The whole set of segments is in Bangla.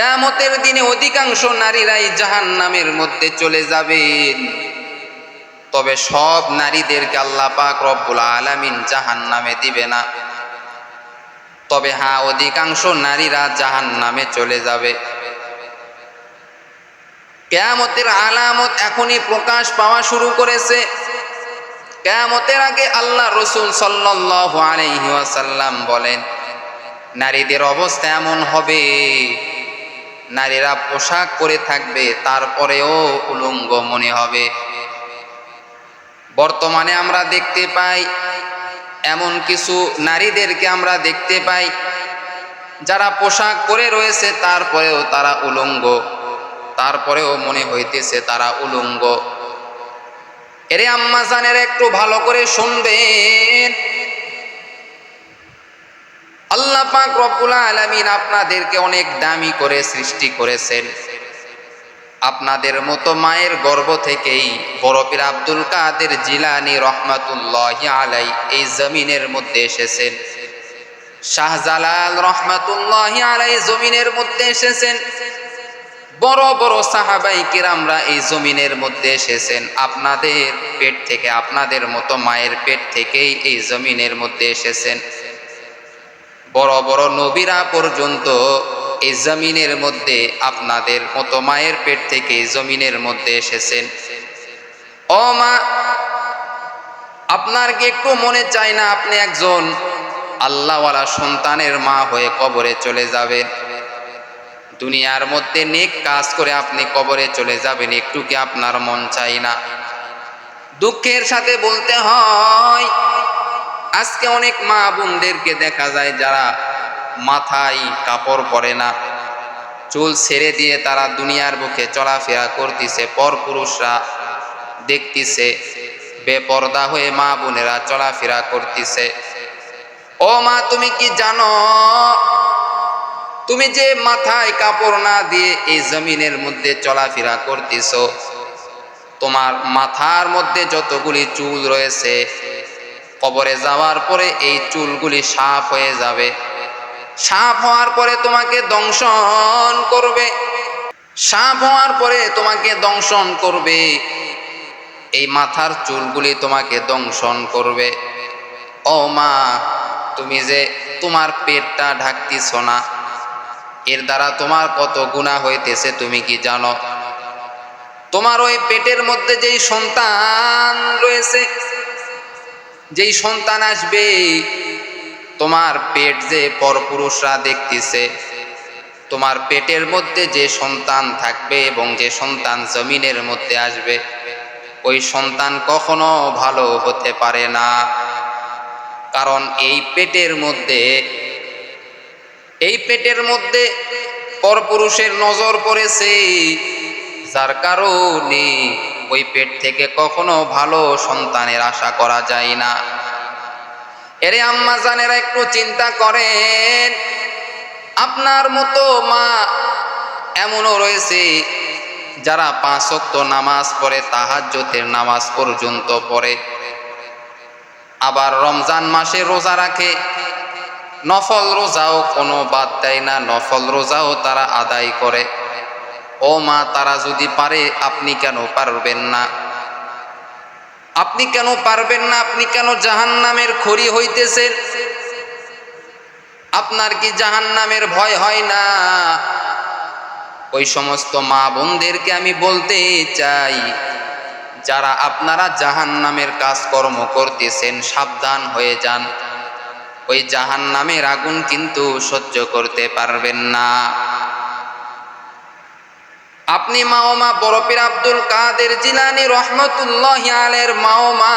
কেয়ামতের দিনে অধিকাংশ নারীরাই জাহান নামের মধ্যে চলে যাবেন তবে সব নারীদেরকে আল্লাহ পাক রব্বুল আলামিন জাহান নামে দিবে না। তবে হ্যাঁ অধিকাংশ নারীরা জাহান নামে চলে যাবে। কেয়ামতের আলামত এখনই প্রকাশ পাওয়া শুরু করেছে। কেয়ামতের আগে আল্লাহ রসুল সাল্লাহ আলহিহাসাল্লাম বলেন, নারীদের অবস্থা এমন হবে নারীরা পোশাক পরে থাকবে, তারপরেও উলঙ্গ মনে হবে। বর্তমানে আমরা দেখতে পাই, এমন কিছু নারীদেরকে আমরা দেখতে পাই, যারা পোশাক পরে রয়েছে, তারপরেও তারা উলঙ্গ। তারপরেও মনে হইতেছে তারা উলঙ্গ। এরে আম্মা জানের একটু ভালো করে শুনবেন। আল্লাহ পাক রব্বুল আলামিন আপনাদেরকে অনেক দামি করে সৃষ্টি করেছেন। আপনাদের মতো মায়ের গর্ভ থেকেই বরফির আব্দুল কাদের জিলানি রহমাতুল্লাহ আলাই এই জমিনের মধ্যে এসেছেন। শাহজালাল রহমাতুল্লাহ আলাই জমিনের মধ্যে এসেছেন। বড় বড় সাহাবাই কিরামরা এই জমিনের মধ্যে এসেছেন। আপনাদের পেট থেকে, আপনাদের মতো মায়ের পেট থেকেই এই জমিনের মধ্যে এসেছেন। বড় বড় নবীরা পর্যন্ত এই জমিনের মধ্যে আপনাদের মতো মায়ের পেট থেকে জমিনের মধ্যে এসেছেন। ও মা আপনার কি একটু মনে চায় না, আপনি একজন আল্লাহওয়ালা সন্তানের মা হয়ে কবরে চলে যাবেন। দুনিয়ার মধ্যে নেক কাজ করে আপনি কবরে চলে যাবেন, একটু কি আপনার মন চাই না? দুঃখের সাথে বলতে হয় আজকে অনেক মা বোনদেরকে দেখা যায় যারা মাথায় কাপড় পরে না। চুল ছেড়ে দিয়ে তারা দুনিয়ার বুকে চলাফেরা করতেছে পর পুরুষরা দেখতেছে, বেপর্দা হয়ে মা বোনেরা চলাফেরা করতেছে। ও মা, তুমি কি জানো? তুমি যে মাথায় কাপড় না দিয়ে এই জমিনের মধ্যে চলাফেরা করতেছ, তোমার মাথার মধ্যে যতগুলি চুল রয়েছে কবরে যাওয়ার পরে এই চুলগুলি সাফ হয়ে যাবে। সাফ হওয়ার পরে তোমাকে দংশন করবে। সাফ হওয়ার পরে তোমাকে দংশন করবে। এই মাথার চুলগুলি তোমাকে দংশন করবে। ও মা, তুমি যে তোমার পেটটা ঢাকতিস না, এর দ্বারা তোমার কত গুণা হইতেছে তুমি কি জানো? তোমার ওই পেটের মধ্যে যেই সন্তান রয়েছে যেই সন্তান আসবে, তোমার পেট যে পরপুরুষরা দেখতেছে, তোমার পেটের মধ্যে যে সন্তান থাকবে এবং যে সন্তান জমিনের মধ্যে আসবে, ওই সন্তান কখনো ভালো হতে পারে না। কারণ এই পেটের মধ্যে, এই পেটের মধ্যে পরপুরুষের নজর পড়েছে, যার কারণে ওই পেট থেকে কখনো ভালো সন্তানের আশা করা যায় না। এরে আম্মা জানেরা একটু চিন্তা করেন, আপনার মতো মা এমনও রয়েছে যারা পাঁচ অক্ত নামাজ পড়ে তাহাজ্জতের নামাজ পর্যন্ত পড়ে। আবার রমজান মাসে রোজা রাখে। নফল রোজাও কোনো বাদ দেয় না, নফল রোজাও তারা আদায় করে। ও মা, তারা যদি পারে, আপনি কেন পারবেন না? আপনি কেন পারবেন না? আপনি কেন জাহান নামের খড়ি হইতেছেন? আপনার কি জাহান নামের ভয় হয় না? ওই সমস্ত মা বোনদেরকে আমি বলতে চাই, যারা আপনারা জাহান নামের কাজকর্ম করতেছেন, সাবধান হয়ে যান। ওই জাহান নামের আগুন কিন্তু সহ্য করতে পারবেন না। আপনি মাওমা বরফির আব্দুল কাদের জিলানি রহমতুল্লাহ আলের মাওমা,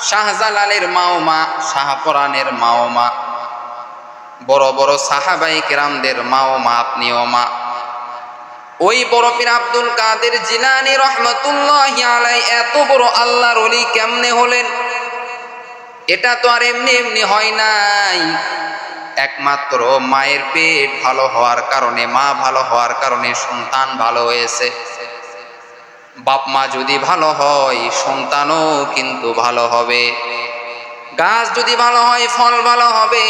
শাহজালালের মাওমা, শাহপরানের মাওমা, বড় বড় সাহাবাই কেরামদের মাওমা আপনিও মা। ওই বরফির আব্দুল কাদের জিলানি রহমতুল্লাহ আলাই এত বড় আল্লাহর অলি কেমনে হলেন? এটা তো আর এমনি এমনি হয় নাই। একমাত্র মায়ের পেট ভালো হওয়ার কারণে, মা ভালো হওয়ার কারণে সন্তান ভালো হয়েছে। বাপ মা যদি ভালো হয়, সন্তানও কিন্তু ভালো হবে। গাছ যদি ভালো হয়, ফল ভালো হবে।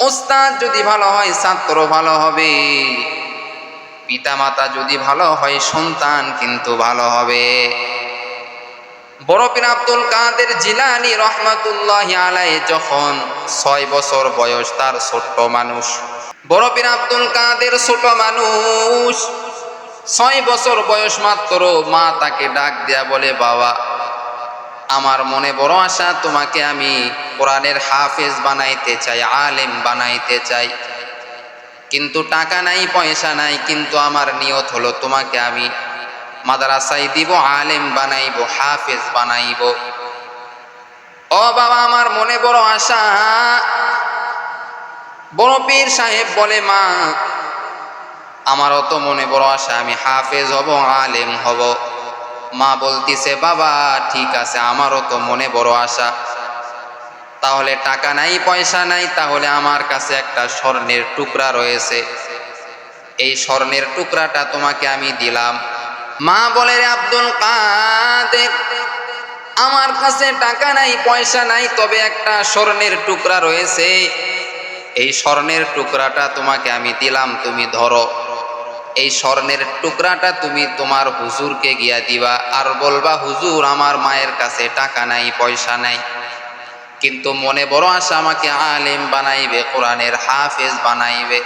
ওস্তাদ যদি ভালো হয়, ছাত্র ভালো হবে। পিতামাতা যদি ভালো হয়, সন্তান কিন্তু ভালো হবে। পীর আব্দুল কাদের জিলানি রহমাতুল্লাহ আলাই যখন ছয় বছর বয়স তার ছোট্ট মানুষ। পীর আব্দুল কাদের ছোট মানুষ। ছয় বছর বয়স মাত্র মা তাকে ডাক দেয়া বলে, বাবা, আমার মনে বড় আশা তোমাকে আমি কোরআনের হাফেজ বানাইতে চাই, আলেম বানাইতে চাই। কিন্তু টাকা নাই, পয়সা নাই, কিন্তু আমার নিয়ত হলো তোমাকে আমি মাদ্রাসায় দিব, আলেম বানাইব, হাফেজ বানাইব। ও বাবা, আমার মনে বড় আশা। বড় পীর সাহেব বলে, মা, আমারও তো মনে বড় আশা, আমি হাফেজ হব, আলেম হব। মা বলতিছে, বাবা, ঠিক আছে, আমারও তো মনে বড় আশা। তাহলে টাকা নাই, পয়সা নাই, তাহলে আমার কাছে একটা স্বর্ণের টুকরা রয়েছে। এই স্বর্ণের টুকরাটা তোমাকে আমি দিলাম। মা বলে, রে আব্দুল কাদের, আমার কাছে টাকা নাই, পয়সা নাই, তবে একটা স্বর্ণের টুকরা রয়েছে। এই স্বর্ণের টুকরাটা তোমাকে আমি দিলাম, তুমি ধরো। এই স্বর্ণের টুকরাটা তুমি তোমার হুজুরকে গিয়া দিবা। আর বলবা, হুজুর, আমার মায়ের কাছে টাকা নাই, পয়সা নাই। কিন্তু মনে বড় আশা আমাকে আলেম বানাইবে, কোরআনের হাফেজ বানাইবে।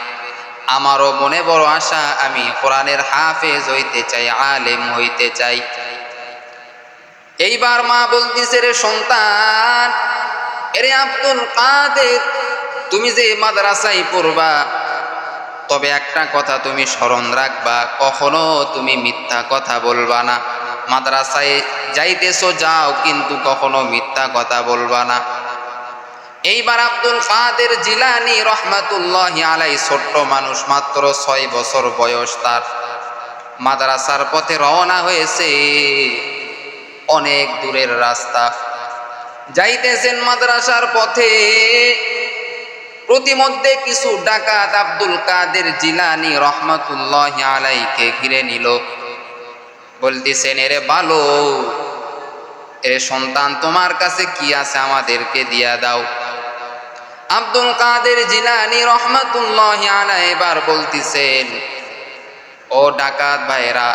আমারও মনে বড় আশা, আমি কোরআনের হাফেজ হইতে চাই, আলেম হইতে চাই। এইবার মা বলতেছে, রে সন্তান, এরে আব্দুল কাদের, তুমি যে মাদ্রাসায় পড়বা, তবে একটা কথা তুমি স্মরণ রাখবা, কখনো তুমি মিথ্যা কথা বলবা না। মাদ্রাসায় যাইতেছো, যাও, কিন্তু কখনো মিথ্যা কথা বলবা না। এইবার আব্দুল কাদের জিলানি রহমাতুল্লাহ আলাই ছোট্ট মানুষ মাত্র ছয় বছর বয়স তার। মাদ্রাসার পথে রওনা হয়েছে অনেক দূরের রাস্তা। যাইতেছেন মাদ্রাসার পথে। প্রতিমধ্যে কিছু ডাকাত আব্দুল কাদের জিলানি রহমাতুল্লাহ আলাইকে ঘিরে নিল। বলতেছেন, এরে ভালো এ সন্তান তোমার কাছে কি আছে আমাদেরকে দিয়া দাও। আব্দুল কাদের জিলানি রহমাতুল্লাহ আলাই এবার বলতেছেন, ও ডাকাত ভাইরা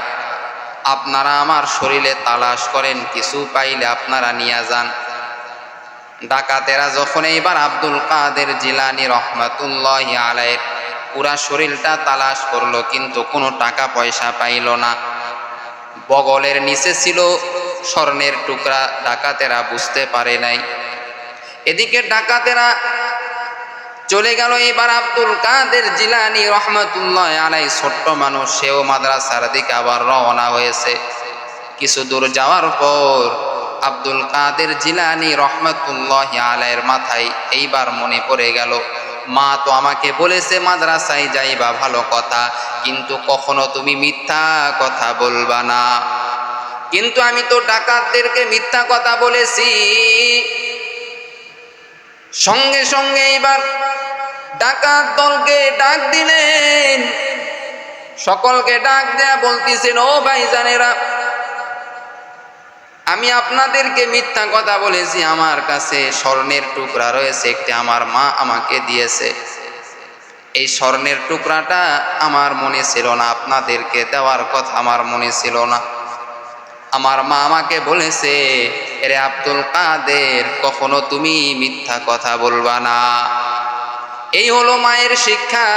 আপনারা আমার শরীরে তালাশ করেন, কিছু পাইলে আপনারা নিয়ে যান। ডাকাতেরা যখন এইবার আব্দুল কাদের জিলানি রহমাতুল্লাহ আলাইয়ের পুরা শরীরটা তালাশ করল, কিন্তু কোনো টাকা পয়সা পাইল না। বগলের নিচে ছিল স্বর্ণের টুকরা, ডাকাতেরা বুঝতে পারে নাই। এদিকে ডাকাতেরা চলে গেল এবার আব্দুল কাদের জিলানি রহমতুল্লাহ আলাই। ছোট্ট মানুষ, সেও মাদ্রাসার দিকে আবার রওনা হয়েছে। কিছু দূর যাওয়ার পর আব্দুল কাদের জিলানি রহমতুল্লাহ আলাইয়ের মাথায় এইবার মনে পড়ে গেল, মা তো আমাকে বলেছে মাদ্রাসায় যাইবা, ভালো কথা। কিন্তু কখনো তুমি মিথ্যা কথা বলবা না। কিন্তু আমি তো ডাকাতদেরকে মিথ্যা কথা বলেছি। সঙ্গে সঙ্গে এইবার ডাকাত দলকে ডাক দিলেন। সকলকে ডাক দেয়া বলতেছেন, ও ভাই জানেরা আমি আপনাদেরকে মিথ্যা কথা বলেছি। আমার কাছে স্বর্ণের টুকরা রয়েছে, একটি আমার মা আমাকে দিয়েছে। এই স্বর্ণের টুকরাটা আমার মনে ছিল না, আপনাদেরকে দেওয়ার কথা আমার মনে ছিল না। আমার মা আমাকে বলেছে, এরে আব্দুল কাদের, কখনো তুমি মিথ্যা কথা বলবা না। এই হলো মায়ের শিক্ষা।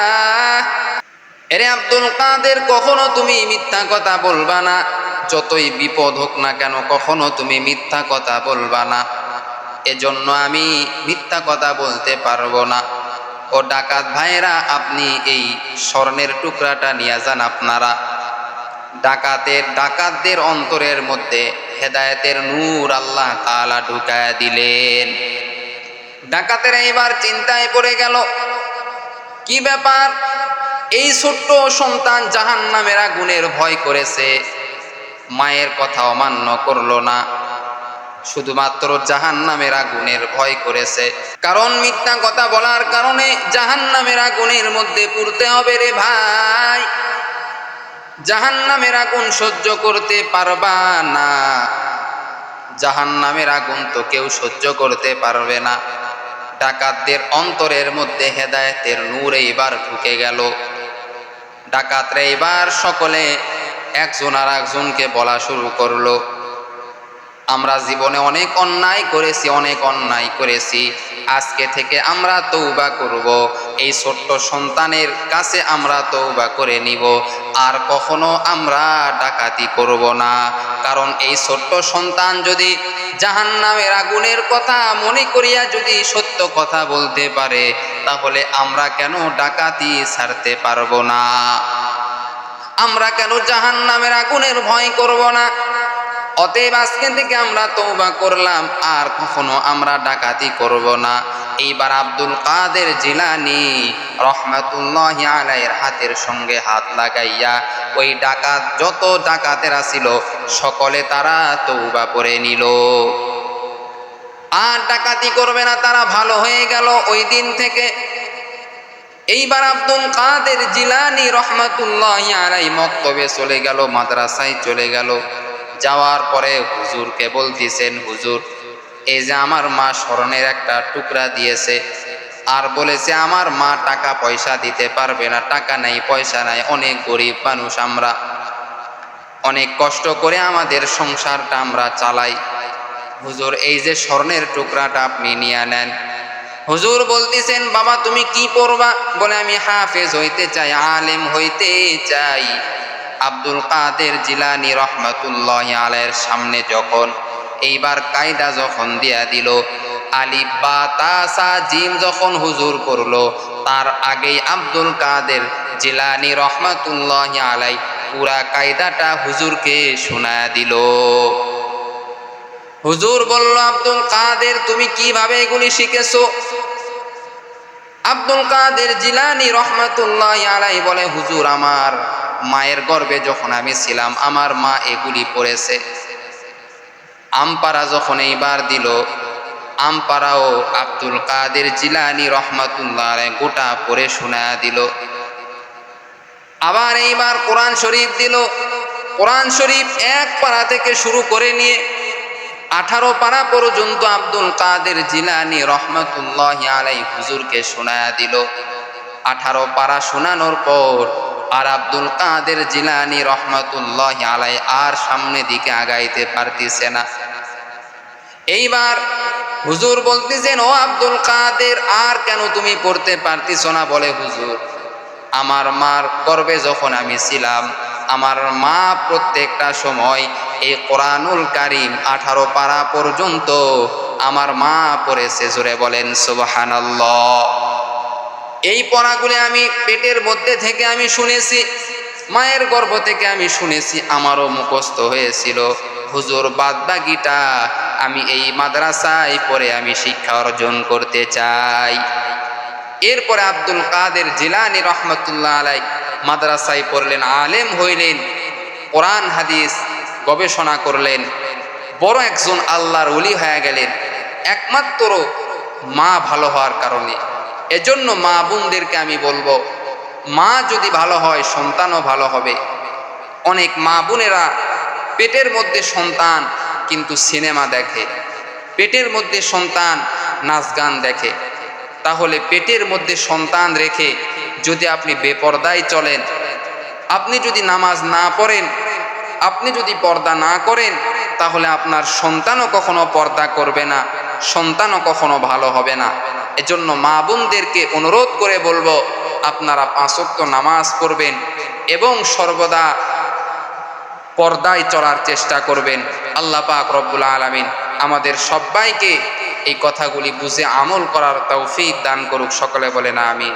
এরে আব্দুল কাদের, কখনো তুমি মিথ্যা কথা বলবা না। যতই বিপদ হোক না কেন, কখনো তুমি মিথ্যা কথা বলবা না। এজন্য আমি মিথ্যা কথা বলতে পারব না। ও ডাকাত ভাইরা আপনি এই স্বর্ণের টুকরাটা নিয়ে যান আপনারা। ডাকাতের, ডাকাতদের অন্তরের মধ্যে হেদায়েতের নূর আল্লাহ তাআলা ঢুকায়া দিলেন। ডাকাতেরা এবার চিন্তায় পড়ে গেল। কি ব্যাপার? এই ছোট্ট সন্তান জাহান নামের আগুনের ভয় করেছে। মায়ের কথা অমান্য করল না। শুধুমাত্র জাহান নামের আগুনের ভয় করেছে। কারণ মিথ্যা কথা বলার কারণে জাহান নামের আগুনের মধ্যে পুরতে হবে রে ভাই। জাহান নামের আগুন সহ্য করতে পারবা না। জাহান নামের আগুন তো কেউ সহ্য করতে পারবে না। ডাকাতদের অন্তরের মধ্যে হেদায়তের নূর এইবার ঢুকে গেল। ডাকাতরা এবার সকলে একজন আর একজনকে বলা শুরু করল। আমরা জীবনে অনেক অন্যায় করেছি, অনেক অন্যায় করেছি। আজকে থেকে আমরা তৌবা করব। এই ছোট্ট সন্তানের কাছে আমরা তৌবা করে নিব। আর কখনো আমরা ডাকাতি করব না। কারণ এই ছোট্ট সন্তান যদি জাহান্নামের আগুনের কথা মনে করিয়া যদি সত্য কথা বলতে পারে, তাহলে আমরা কেন ডাকাতি ছাড়তে পারব না? আমরা কেন জাহান্নামের আগুনের ভয় করব না? অতএব আজকে থেকে আমরা তৌবা করলাম, আর কখনো আমরা ডাকাতি করব না। এইবার আব্দুল কাদের জিলানি রহমাতুল্লাহ আলাইয়ের হাতের সঙ্গে হাত লাগাইয়া ওই ডাকাত, যত ডাকাতেরা ছিল, সকলে তারা তৌবা করে নিল। আর ডাকাতি করবে না, তারা ভালো হয়ে গেল ওই দিন থেকে। এইবার আব্দুল কাদের জিলানি রহমাতুল্লাহ আলাই মক্তবে চলে গেল, মাদ্রাসায় চলে গেল। যাওয়ার পরে হুজুরকে বলতেছেন হুজুর, এই যে আমার মা স্মরণের একটা টুকরা দিয়েছে আর বলেছে, আমার মা টাকা পয়সা দিতে পারবে না, টাকা নাই, পয়সা নাই, অনেক গরিব মানুষ আমরা। অনেক কষ্ট করে আমাদের সংসারটা আমরা চালাই। হুজুর, এই যে স্বর্ণের টুকরাটা আপনি নিয়ে নেন। হুজুর বলতেছেন, বাবা, তুমি কি পড়বা? বলে, আমি হাফেজ হইতে চাই, আলেম হইতে চাই। আব্দুল কাদের জিলানি রহমাতুল্লাহ আলের সামনে যখন এইবার কায়দা যখন দিয়া দিল আলিফ বা তাসা জিম যখন হুজুর করল, তার আগেই আব্দুল কাদের জিলানি রহমাতুল্লাহ আলাই পুরা কায়দাটা হুজুরকে শোনায়া দিল। হুজুর বলল, আব্দুল কাদের, তুমি কীভাবে এগুলি শিখেছো? আব্দুল কাদের জিলানি রহমাতুল্লাহ আলাই বলে, হুজুর আমার মায়ের গর্বে যখন আমি ছিলাম, আমার মা এগুলি পড়েছে। আমপারা যখন এইবার দিল আমপারাও আব্দুল কাদের জিলানি রহমাতুল্লাহ গোটা পড়ে শোনা দিল। আবার এইবার কোরআন শরীফ দিল। কোরআন শরীফ এক পাড়া থেকে শুরু করে নিয়ে আঠারো পাড়া পর্যন্ত আব্দুল কাদের জিলানি রহমতুল্লাহ আলাই হুজুরকে শোনায়া দিল। আঠারো পাড়া শোনানোর পর আর আব্দুল কাদের জিলানি রহমতুল্লাহ আলাই আর সামনে দিকে আগাইতে পারতিছে না। এইবার হুজুর বলতেছেন, ও আব্দুল কাদের, আর কেন তুমি পড়তে পারতিস না? বলে হুজুর, আমার মার গর্বে যখন আমি ছিলাম, আমার মা প্রত্যেকটা সময় এই কোরআনুল কারিম আঠারো পারা পর্যন্ত আমার মা পড়েছে। জোরে বলেন, সুবহানাল্লাহ। এই পড়াগুলি আমি পেটের মধ্যে থেকে আমি শুনেছি, মায়ের গর্ভ থেকে আমি শুনেছি, আমারও মুখস্থ হয়েছিল। হুজুর বাদবাগিটা আমি এই মাদ্রাসায় পড়ে আমি শিক্ষা অর্জন করতে চাই। এরপরে আব্দুল কাদের জিলানি রহমতুল্লাহ আলাই মাদ্রাসায় পড়লেন, আলেম হইলেন, কোরআন, হাদিস গবেষণা করলেন, বড় একজন আল্লাহর উলি হয়ে গেলেন। একমাত্র মা ভালো হওয়ার কারণে। এজন্য মা বোনদেরকে আমি বলব, মা যদি ভালো হয়, সন্তানও ভালো হবে। অনেক মা বোনেরা পেটের মধ্যে সন্তান, কিন্তু সিনেমা দেখে। পেটের মধ্যে সন্তান, নাচ গান দেখে। তাহলে পেটের মধ্যে সন্তান রেখে যদি আপনি বেপর্দায় চলেন, আপনি যদি নামাজ না পড়েন, আপনি যদি পর্দা না করেন, তাহলে আপনার সন্তানও কখনো পর্দা করবে না, সন্তানও কখনো ভালো হবে না। এজন্য মা বোনদেরকে অনুরোধ করে বলব, আপনারা পাঁচক্ত নামাজ পড়বেন এবং সর্বদা পর্দায় চলার চেষ্টা করবেন। আল্লাহ পাক রব্বুল আলমিন আমাদের সবাইকে এই কথাগুলি বুঝে আমল করার তৌফিক দান করুক। সকলে বলে না আমিন।